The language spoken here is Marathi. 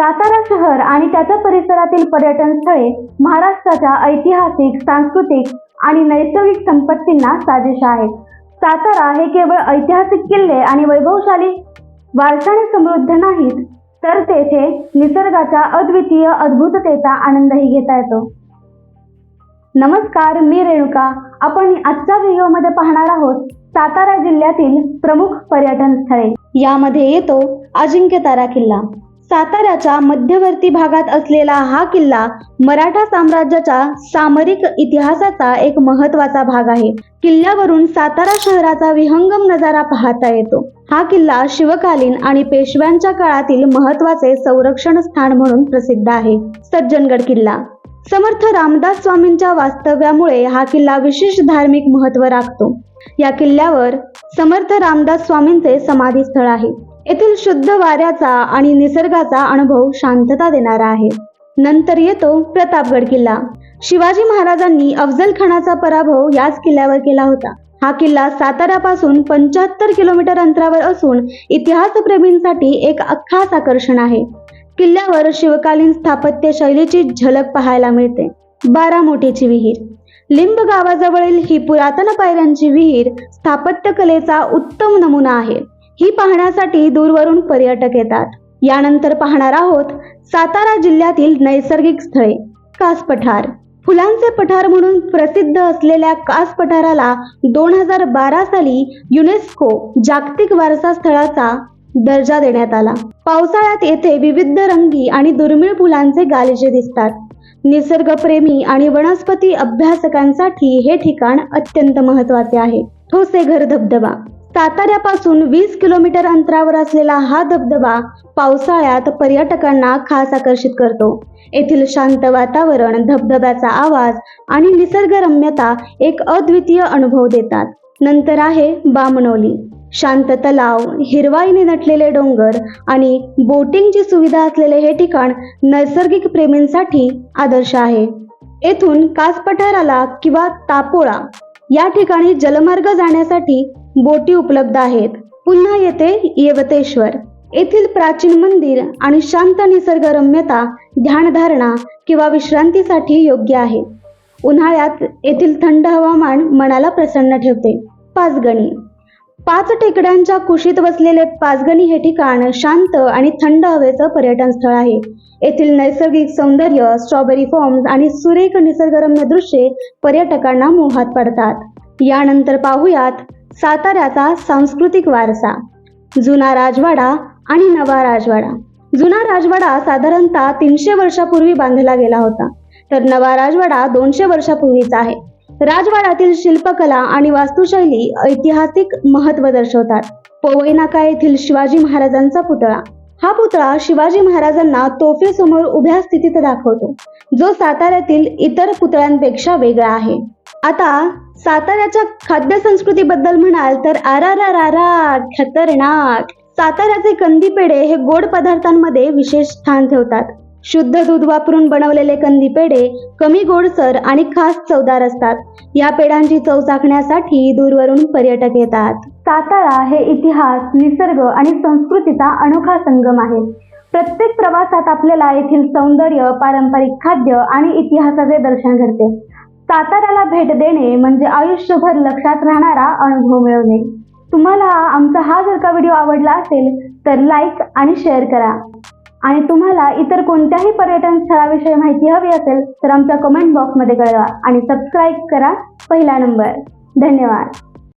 सातारा शहर आणि त्याच्या परिसरातील पर्यटन स्थळे महाराष्ट्राच्या ऐतिहासिक सांस्कृतिक आणि नैसर्गिक संपत्तींना साजेश आहेत. सातारा हे केवळ ऐतिहासिक किल्ले आणि वैभवशाली वारसाने समृद्ध नाहीत तर तेथे निसर्गाच्या अद्वितीय अद्भुततेचा आनंदही घेता येतो. नमस्कार मी रेणुका. आपण आजच्या व्हिडिओमध्ये पाहणार आहोत सातारा जिल्ह्यातील प्रमुख पर्यटन स्थळे. यामध्ये येतो अजिंक्यतारा किल्ला. साताऱ्याच्या मध्यवर्ती भागात असलेला हा किल्ला मराठा साम्राज्याच्या सामरिक इतिहासाचा एक महत्त्वाचा भाग आहे. किल्ल्यावरून सातारा शहराचा विहंगम नजारा पाहता येतो. हा किल्ला शिवकालीन आणि पेशव्यांच्या काळातील महत्त्वाचे संरक्षण स्थान म्हणून प्रसिद्ध आहे. सज्जनगड किल्ला. समर्थ रामदास स्वामींच्या वास्तव्यामुळे हा किल्ला विशेष धार्मिक महत्त्व राखतो. या किल्ल्यावर समर्थ रामदास स्वामींचे समाधी स्थळ आहे. येथील शुद्ध वाऱ्याचा आणि निसर्गाचा अनुभव शांतता देणारा आहे. नंतर येतो प्रतापगड किल्ला. शिवाजी महाराजांनी अफजल खानाचा पराभव याच किल्ल्यावर केला होता. हा किल्ला साताऱ्यापासून पंच्याहत्तर किलोमीटर अंतरावर असून इतिहासप्रेमींसाठी एक अख्खास आकर्षण आहे. किल्ल्यावर शिवकालीन स्थापत्य शैलीची झलक पाहायला मिळते. बारामोठीची विहीर. लिंब गावाजवळील ही पुरातन पायऱ्यांची विहीर स्थापत्य कलेचा उत्तम नमुना आहे. ही पाहण्यासाठी दूरवरून पर्यटक येतात. यानंतर पाहणार आहोत सातारा जिल्ह्यातील नैसर्गिक स्थळे कास पठार. फुलांचे पठार म्हणून प्रसिद्ध असलेल्या कास पठाराला दोन हजार बारा साली युनेस्को जागतिक वारसा स्थळाचा दर्जा देण्यात आला. पावसाळ्यात येथे विविध रंगी आणि दुर्मिळ फुलांचे गालिचे दिसतात. निसर्गप्रेमी आणि वनस्पती अभ्यासकांसाठी हे ठिकाण अत्यंत महत्त्वाचे आहे. ठोसेघर धबधबा. साताऱ्यापासून वीस किलोमीटर अंतरावर असलेला हा धबधबा पावसाळ्यात पर्यटकांना खास आकर्षित करतो. येथील शांत वातावरण धबधब्याचा आवाज आणि निसर्गरम्यता एक अद्वितीय अनुभव देतात. नंतर आहे बामणोली. शांत तलाव हिरवाईने नटलेले डोंगर आणि बोटिंगची सुविधा असलेले हे ठिकाण नैसर्गिक प्रेमींसाठी आदर्श आहे. येथून कास पठाराला किंवा तापोळा या ठिकाणी जलमार्ग जाण्यासाठी बोटी उपलब्ध आहेत. पुन्हा येथे येवतेश्वर. येथील प्राचीन मंदिर आणि शांत निसर्गरम्यता ध्यानधारणा किंवा विश्रांतीसाठी योग्य आहे. उन्हाळ्यात येथील थंड हवामान मनाला प्रसन्न ठेवते. पाचगणी. पाच टेकड्यांच्या कुशीत वसलेले पाचगणी हे ठिकाण शांत आणि थंड हवेचं पर्यटन स्थळ आहे. येथील नैसर्गिक सौंदर्य स्ट्रॉबेरी फॉर्म्स आणि सुरेख निसर्गरम्य दृश्ये पर्यटकांना मोहात पडतात. यानंतर पाहूयात साताऱ्याचा सांस्कृतिक वारसा. जुना राजवाडा आणि नवा राजवाडा. जुना राजवाडा साधारणतः तीनशे वर्षापूर्वी बांधला गेला होता. तर नवा राजवाडा दोनशे वर्षापूर्वीचा आहे. राजवाड्यातील शिल्पकला आणि वास्तुशैली ऐतिहासिक महत्त्व दर्शवतात. पोवईनाका येथील शिवाजी महाराजांचा पुतळा. हा पुतळा शिवाजी महाराजांना तोफेसमोर उभ्या स्थितीत दाखवतो. जो साताऱ्यातील इतर पुतळ्यांपेक्षा वेगळा आहे. आता साताऱ्याच्या खाद्य संस्कृतीबद्दल म्हणाल तर आर खतरनाक. साताऱ्याचे कंदी पेढे हे गोड पदार्थांमध्ये विशेष स्थान ठेवतात. शुद्ध दूध वापरून बनवलेले कंदी पेढे कमी गोडसर आणि खास चवदार असतात. या पेढ्यांची चव चाखण्यासाठी दूरवरून पर्यटक येतात. सातारा हे इतिहास निसर्ग आणि संस्कृतीचा अनोखा संगम आहे. प्रत्येक प्रवासात आपल्याला येथील सौंदर्य पारंपरिक खाद्य आणि इतिहासाचे दर्शन घडते. साताऱ्याला भेट देणे म्हणजे आयुष्यभर लक्षात राहणारा अनुभव मिळवणे. तुम्हाला आमचा हा जर का व्हिडिओ आवडला असेल तर लाईक आणि शेअर करा. आणि तुम्हाला इतर कोणत्याही पर्यटन स्थळाविषयी माहिती हवी असेल तर आमच्या कमेंट बॉक्समध्ये कळवा आणि सबस्क्राईब करा पहिला नंबर धन्यवाद.